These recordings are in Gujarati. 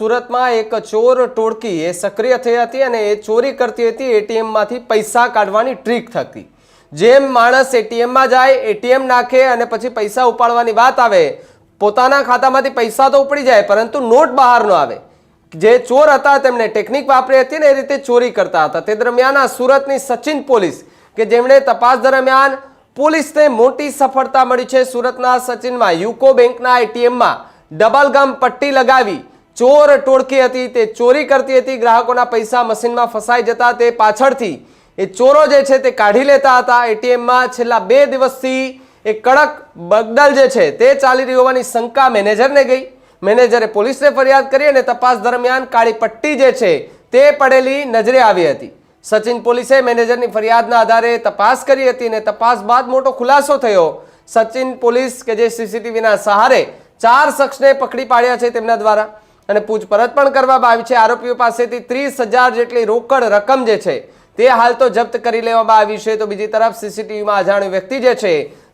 સુરતમાં એક ચોર ટોળકી એ સક્રિય થઈ હતી અને એ ચોરી કરતી હતી. એટીએમમાંથી પૈસા કાઢવાની ટ્રીક થતી. જેમ માણસ એટીએમમાં જાય, એટીએમ નાખે અને પછી પૈસા ઉપાડવાની વાત આવે, પોતાના ખાતામાંથી પૈસા તો ઉપડી જાય, પરંતુ નોટ બહાર ન આવે. જે ચોર હતા તેમણે ટેકનિક વાપરી હતી ને એ રીતે ચોરી કરતા હતા. તે દરમિયાન આ સુરતની સચિન પોલીસ, કે જેમણે તપાસ દરમિયાન પોલીસને મોટી સફળતા મળી છે. સુરતના સચિનમાં યુકો બેંકના એટીએમમાં ડબલ ગમ પટ્ટી લગાવી ચોર ટોળકી હતી, તે ચોરી કરતી હતી, ગ્રાહકોના પૈસા મશીનમાં ફસાઈ જતા, તે પાછળથી એ ચોરો જે છે તે કાઢી લેતા હતા. એટીએમમાં છેલ્લા બે દિવસથી એ કડક બગડલ જે છે તે ચાલી રહી હોવાની શંકા મેનેજરને ગઈ. મેનેજરે પોલીસને ફરિયાદ કરી અને તપાસ દરમિયાન કાળી પટ્ટી જે છે તે પડેલી નજરે આવી હતી. સચિન પોલીસે મેનેજરની ફરિયાદના આધારે તપાસ કરી હતી અને તપાસ બાદ મોટો ખુલાસો થયો. સચિન પોલીસ કે જે સીસીટીવીના સહારે ચાર શખ્સને પકડી પાડ્યા છે તેમના દ્વારા. અને પૂછપરછ પણ કરવામાં આવી છે. આરોપીઓ પાસેથી ત્રીસ હજાર જેટલી રોકડ રકમ જે છે, તે હાલ તો જપ્ત કરી લેવામાં આવી છે. તો બીજી તરફ સીસીટીવીમાં અજાણ્યો વ્યક્તિ જે છે,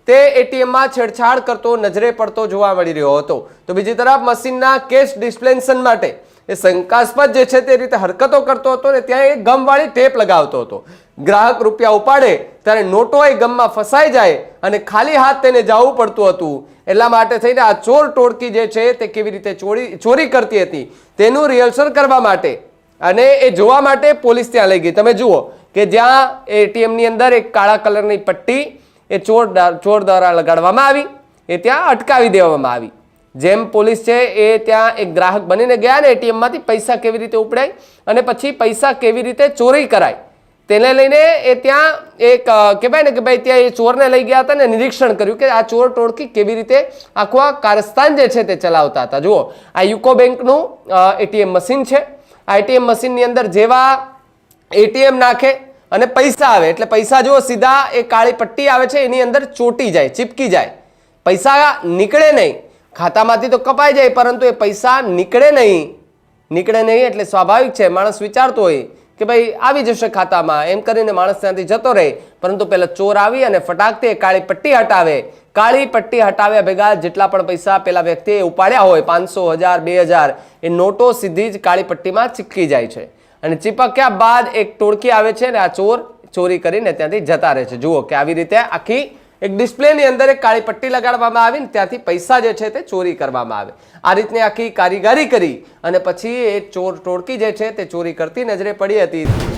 તે એટીએમમાં છેડછાડ કરતો નજરે પડતો જોવા મળી રહ્યો હતો. તો બીજી તરફ મશીનના કેશ ડિસ્પ્લેન્શન માટે એ શંકાસ્પદ જે છે, તે રીતે હરકતો કરતો હતો ને ત્યાં એ ગમવાળી ટેપ લગાવતો હતો. ગ્રાહક રૂપિયા ઉપાડે ત્યારે નોટો એ ગમમાં ફસાઈ જાય અને ખાલી હાથ તેને જવું પડતું હતું. એટલા માટે થઈને આ ચોર ટોળકી જે છે તે કેવી રીતે ચોરી ચોરી કરતી હતી તેનું રિહર્સલ કરવા માટે અને એ જોવા માટે પોલીસ ત્યાં લઈ ગઈ. તમે જુઓ કે જ્યાં એટીએમની અંદર એક કાળા કલરની પટ્ટી એ ચોર ચોર દ્વારા લગાડવામાં આવી, એ ત્યાં અટકાવી દેવામાં આવી. જેમ પોલીસ છે એ ત્યાં એક ગ્રાહક બનીને ગયા ને એટીએમમાંથી પૈસા કેવી રીતે ઉપડાય અને પછી પૈસા કેવી રીતે ચોરી કરાય. તેને લઈને એ ત્યાં એક કહેવાય ને કે ભાઈ ત્યાં એ ચોરને લઈ ગયા હતા ને નિરીક્ષણ કર્યું કે આ ચોર ટોળકી કેવી રીતે આખું આ કારસ્તાન જે છે તે ચલાવતા હતા. જુઓ, આ યુકો બેંકનું એટીએમ મશીન છે. આ એટીએમ મશીનની અંદર જેવા એટીએમ નાખે અને પૈસા આવે. એટલે પૈસા જુઓ, સીધા એ કાળી પટ્ટી આવે છે, એની અંદર ચોટી જાય, ચીપકી જાય. પૈસા નીકળે નહીં. ખાતામાંથી તો કપાઈ જાય, પરંતુ એ પૈસા નીકળે નહીં. નીકળે નહીં એટલે સ્વાભાવિક છે, માણસ વિચારતો હોય કે ભાઈ આવી જશે ખાતામાં. એમ કરીને માણસ ત્યાંથી જતો રહે. પરંતુ પેલા ચોર આવી અને ફટાકથી કાળી પટ્ટી હટાવે. કાળી પટ્ટી હટાવ્યા ભેગા જેટલા પણ પૈસા પેલા વ્યક્તિએ ઉપાડ્યા હોય, પાંચસો હજાર, બે હજાર, એ નોટો સીધી જ કાળી પટ્ટીમાં ચીપકી જાય છે. અને ચીપક્યા બાદ એક ટોળકી આવે છે અને આ ચોર ચોરી કરીને ત્યાંથી જતા રહે છે. જુઓ કે આવી રીતે આખી એક ડિસ્પ્લેની અંદર એક કાળી પટ્ટી લગાડવામાં આવી ને ત્યાંથી પૈસા જે છે તે ચોરી કરવામાં આવે. આ રીતની આખી કારીગરી કરી અને પછી એ ચોર ટોળકી જે છે તે ચોરી કરતી નજરે પડી હતી.